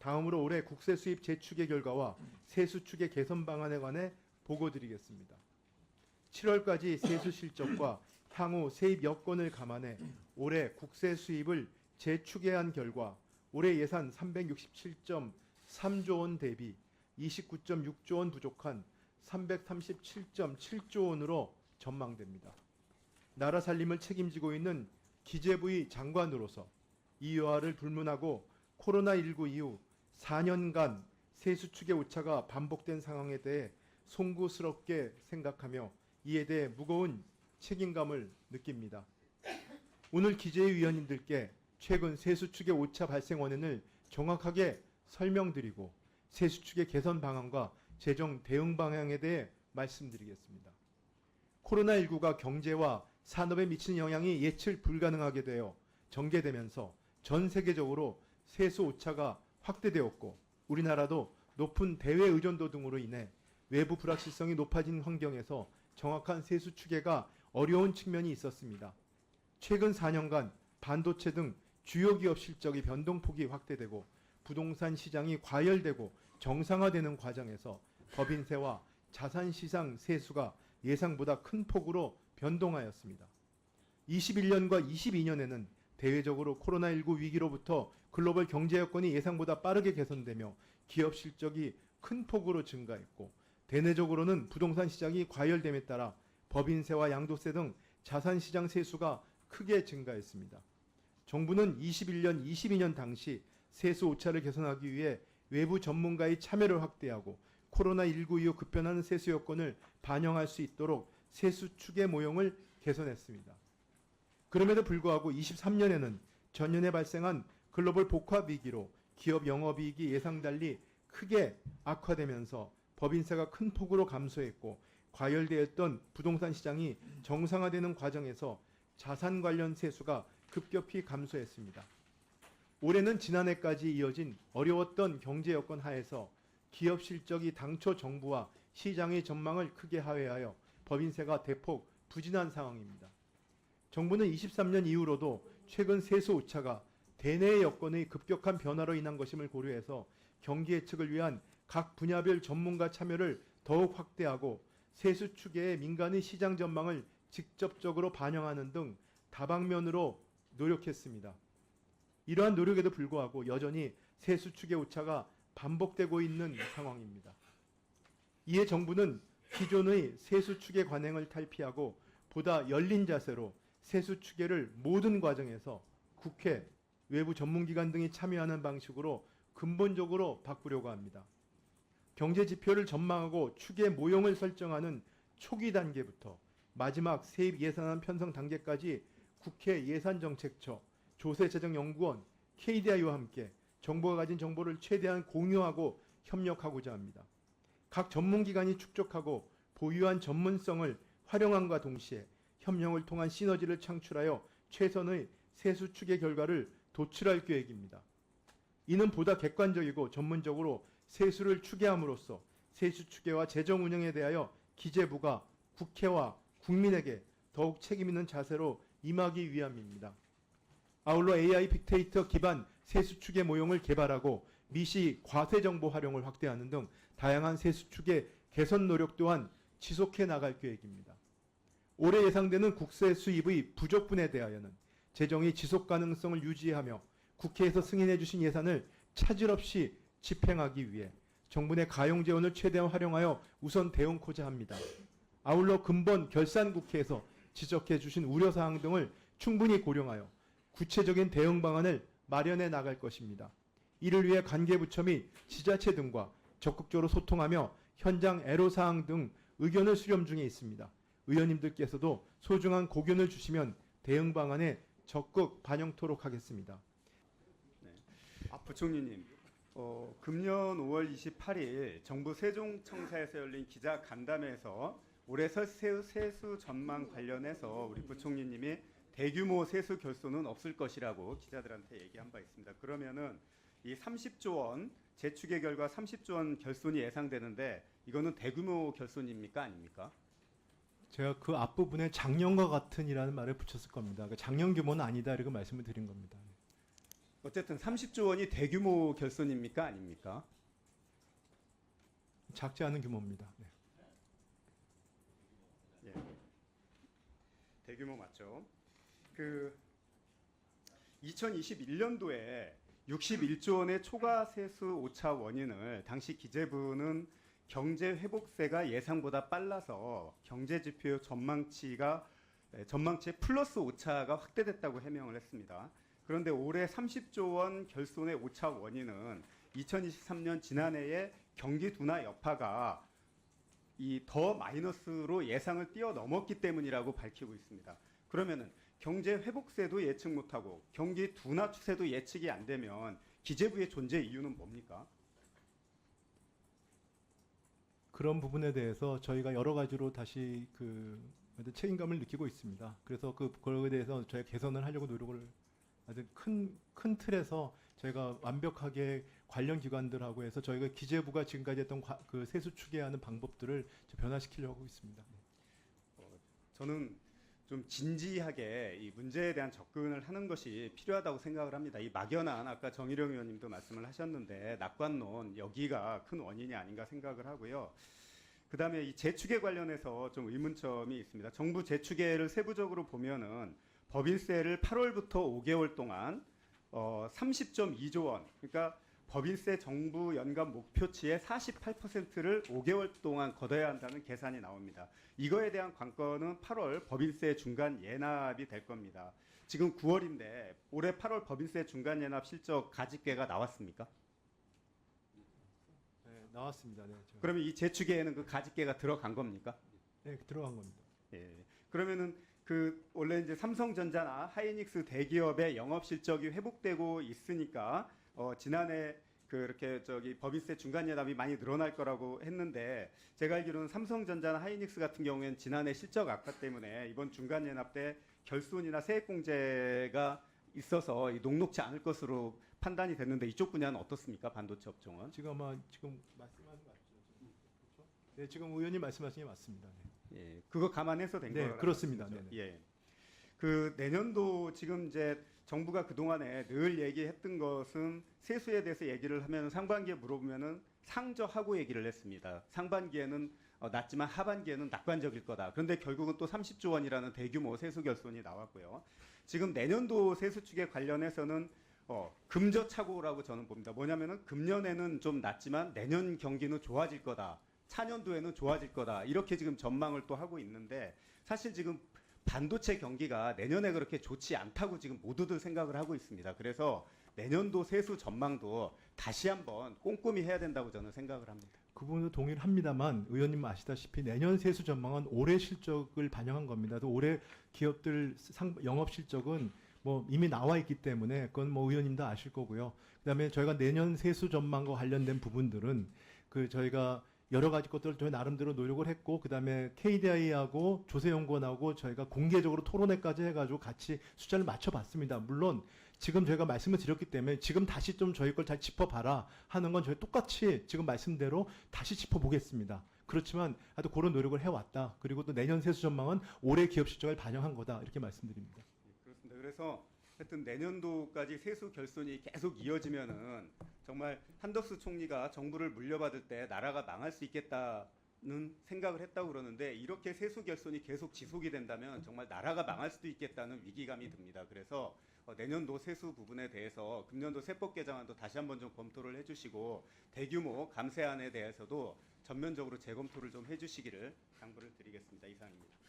다음으로 올해 국세 수입 재축의 결과와 세수 축의 개선 방안에 관해 보고 드리겠습니다. 7월까지 세수 실적과 향후 세입 여건을 감안해 올해 국세 수입을 재축의한 결과 올해 예산 367.3조 원 대비 29.6조 원 부족한 337.7조 원으로 전망됩니다. 나라 살림을 책임지고 있는 기재부의 장관으로서 이 여하를 불문하고 코로나19 이후 4년간 세수축의 오차가 반복된 상황에 대해 송구스럽게 생각하며 이에 대해 무거운 책임감을 느낍니다. 오늘 기재위 위원님들께 최근 세수축의 오차 발생 원인을 정확하게 설명드리고 세수축의 개선 방안과 재정 대응 방향에 대해 말씀드리겠습니다. 코로나19가 경제와 산업에 미치는 영향이 예측 불가능하게 되어 전개되면서 전 세계적으로 세수 오차가 확대되었고 우리나라도 높은 대외 의존도 등으로 인해 외부 불확실성이 높아진 환경에서 정확한 세수 추계가 어려운 측면이 있었습니다. 최근 4년간 반도체 등 주요 기업 실적의 변동폭이 확대되고 부동산 시장이 과열되고 정상화되는 과정에서 법인세와 자산 시장 세수가 예상보다 큰 폭으로 변동하였습니다. 21년과 22년에는 대외적으로 코로나19 위기로부터 글로벌 경제 여건이 예상보다 빠르게 개선되며 기업 실적이 큰 폭으로 증가했고 대내적으로는 부동산 시장이 과열됨에 따라 법인세와 양도세 등 자산 시장 세수가 크게 증가했습니다. 정부는 21년, 22년 당시 세수 오차를 개선하기 위해 외부 전문가의 참여를 확대하고 코로나19 이후 급변하는 세수 여건을 반영할 수 있도록 세수 추계 모형을 개선했습니다. 그럼에도 불구하고 23년에는 전년에 발생한 글로벌 복합 위기로 기업 영업이익이 예상 달리 크게 악화되면서 법인세가 큰 폭으로 감소했고 과열되었던 부동산 시장이 정상화되는 과정에서 자산 관련 세수가 급격히 감소했습니다. 올해는 지난해까지 이어진 어려웠던 경제 여건 하에서 기업 실적이 당초 정부와 시장의 전망을 크게 하회하여 법인세가 대폭 부진한 상황입니다. 정부는 23년 이후로도 최근 세수 오차가 대내 여건의 급격한 변화로 인한 것임을 고려해서 경기 예측을 위한 각 분야별 전문가 참여를 더욱 확대하고 세수 추계의 민간의 시장 전망을 직접적으로 반영하는 등 다방면으로 노력했습니다. 이러한 노력에도 불구하고 여전히 세수 추계 오차가 반복되고 있는 상황입니다. 이에 정부는 기존의 세수 추계 관행을 탈피하고 보다 열린 자세로 세수 추계를 모든 과정에서 국회, 외부 전문기관 등이 참여하는 방식으로 근본적으로 바꾸려고 합니다. 경제 지표를 전망하고 추계 모형을 설정하는 초기 단계부터 마지막 세입 예산안 편성 단계까지 국회 예산정책처, 조세재정연구원, KDI와 함께 정부가 가진 정보를 최대한 공유하고 협력하고자 합니다. 각 전문기관이 축적하고 보유한 전문성을 활용함과 동시에 협력을 통한 시너지를 창출하여 최선의 세수 추계 결과를 도출할 계획입니다. 이는 보다 객관적이고 전문적으로 세수를 추계함으로써 세수 추계와 재정 운영에 대하여 기재부가 국회와 국민에게 더욱 책임있는 자세로 임하기 위함입니다. 아울러 AI 빅데이터 기반 세수 추계 모형을 개발하고 미시 과세 정보 활용을 확대하는 등 다양한 세수 추계 개선 노력 또한 지속해 나갈 계획입니다. 올해 예상되는 국세 수입의 부족분에 대하여는 재정의 지속 가능성을 유지하며 국회에서 승인해 주신 예산을 차질 없이 집행하기 위해 정부 내 가용 재원을 최대한 활용하여 우선 대응코자 합니다. 아울러 근본 결산 국회에서 지적해 주신 우려 사항 등을 충분히 고려하여 구체적인 대응 방안을 마련해 나갈 것입니다. 이를 위해 관계부처 및 지자체 등과 적극적으로 소통하며 현장 애로 사항 등 의견을 수렴 중에 있습니다. 의원님들께서도 소중한 고견을 주시면 대응 방안에 적극 반영토록 하겠습니다. 아, 부총리님, 어, 금년 5월 28일 정부 세종청사에서 열린 기자 간담회에서 올해 세수, 세수 전망 관련해서 우리 부총리님이 대규모 세수 결손은 없을 것이라고 기자들한테 얘기한 바 있습니다. 그러면은 이 30조 원 재축의 결과 30조 원 결손이 예상되는데 이거는 대규모 결손입니까 아닙니까? 제가 그 앞부분에 작년과 같은이라는 말을 붙였을 겁니다. 그러니까 작년 규모는 아니다 이렇게 말씀을 드린 겁니다. 어쨌든 30조 원이 대규모 결손입니까 아닙니까? 작지 않은 규모입니다. 네. 예. 대규모 맞죠? 그 2021년도에 61조 원의 초과 세수 오차 원인을 당시 기재부는 경제 회복세가 예상보다 빨라서 경제 지표 전망치가 에, 전망치의 플러스 오차가 확대됐다고 해명을 했습니다. 그런데 올해 30조 원 결손의 오차 원인은 2023년 지난해에 경기 둔화 여파가 이 더 마이너스로 예상을 뛰어넘었기 때문이라고 밝히고 있습니다. 그러면은 경제 회복세도 예측 못하고 경기 둔화 추세도 예측이 안 되면 기재부의 존재 이유는 뭡니까? 그런 부분에 대해서 저희가 여러 가지로 다시 그 책임감을 느끼고 있습니다. 그래서 그 그거에 대해서 저희가 개선을 하려고 노력을 아주 큰, 큰 틀에서 저희가 완벽하게 관련 기관들하고 해서 저희가 기재부가 지금까지 했던 과- 그 세수 추계하는 방법들을 좀 변화시키려고 하고 있습니다. 저는 좀 진지하게 이 문제에 대한 접근을 하는 것이 필요하다고 생각을 합니다. 이 막연한 아까 정일영 의원님도 말씀을 하셨는데 낙관론 여기가 큰 원인이 아닌가 생각을 하고요. 그다음에 이 재추계 관련해서 좀 의문점이 있습니다. 정부 재추계를 세부적으로 보면은 법인세를 8월부터 5개월 동안 어 30.2조 원, 그러니까 법인세 정부 연간 목표치의 48%를 5개월 동안 걷어야 한다는 계산이 나옵니다. 이거에 대한 관건은 8월 법인세 중간 예납이 될 겁니다. 지금 9월인데 올해 8월 법인세 중간 예납 실적 가집계가 나왔습니까? 네, 나왔습니다. 네, 저- 그러면 이 재추계에는 그 가집계가 들어간 겁니까? 네, 들어간 겁니다. 예. 그러면은 그 원래 이제 삼성전자나 하이닉스 대기업의 영업 실적이 회복되고 있으니까 어 지난해 그렇게 저기 법인세 중간 예납이 많이 늘어날 거라고 했는데 제가 알기로는 삼성전자나 하이닉스 같은 경우에는 지난해 실적 악화 때문에 이번 중간 예납 때 결손이나 세액 공제가 있어서 이 녹록지 않을 것으로 판단이 됐는데 이쪽 분야는 어떻습니까? 반도체 업종은? 지금 아마 지금 말씀하는 거 맞죠? 그렇죠? 네, 지금 의원님 말씀하신 게 맞습니다. 네. 예, 그거 감안해서 된 네, 거라는 그렇습니다. 예. 그 내년도 지금 이제 정부가 그 동안에 늘 얘기했던 것은 세수에 대해서 얘기를 하면 상반기에 물어보면은 상저하고 얘기를 했습니다. 상반기에는 어, 낮지만 하반기에는 낙관적일 거다. 그런데 결국은 또 30조 원이라는 대규모 세수 결손이 나왔고요. 지금 내년도 세수 축에 관련해서는 어, 금저차고라고 저는 봅니다. 뭐냐면은 금년에는 좀 낮지만 내년 경기는 좋아질 거다. 차년도에는 좋아질 거다. 이렇게 지금 전망을 또 하고 있는데 사실 지금 반도체 경기가 내년에 그렇게 좋지 않다고 지금 모두들 생각을 하고 있습니다. 그래서 내년도 세수 전망도 다시 한번 꼼꼼히 해야 된다고 저는 생각을 합니다. 그 부분도 동의를 합니다만 의원님 아시다시피 내년 세수 전망은 올해 실적을 반영한 겁니다. 또 올해 기업들 상, 영업 실적은 뭐 이미 나와 있기 때문에 그건 뭐 의원님도 아실 거고요. 그다음에 저희가 내년 세수 전망과 관련된 부분들은 그 저희가 여러 가지 것들을 저희 나름대로 노력을 했고 그다음에 KDI하고 조세연구원하고 저희가 공개적으로 토론회까지 해가지고 같이 숫자를 맞춰봤습니다. 물론 지금 저희가 말씀을 드렸기 때문에 지금 다시 좀 저희 걸 잘 짚어봐라 하는 건 저희 똑같이 지금 말씀대로 다시 짚어보겠습니다. 그렇지만 하여튼 그런 노력을 해왔다. 그리고 또 내년 세수 전망은 올해 기업 실적을 반영한 거다. 이렇게 말씀드립니다. 예, 그렇습니다. 그래서 하여튼 내년도까지 세수 결손이 계속 이어지면은 정말 한덕수 총리가 정부를 물려받을 때 나라가 망할 수 있겠다는 생각을 했다고 그러는데 이렇게 세수 결손이 계속 지속이 된다면 정말 나라가 망할 수도 있겠다는 위기감이 듭니다. 그래서 어, 내년도 세수 부분에 대해서 금년도 세법 개정안도 다시 한번 좀 검토를 해주시고 대규모 감세안에 대해서도 전면적으로 재검토를 좀 해주시기를 당부를 드리겠습니다. 이상입니다.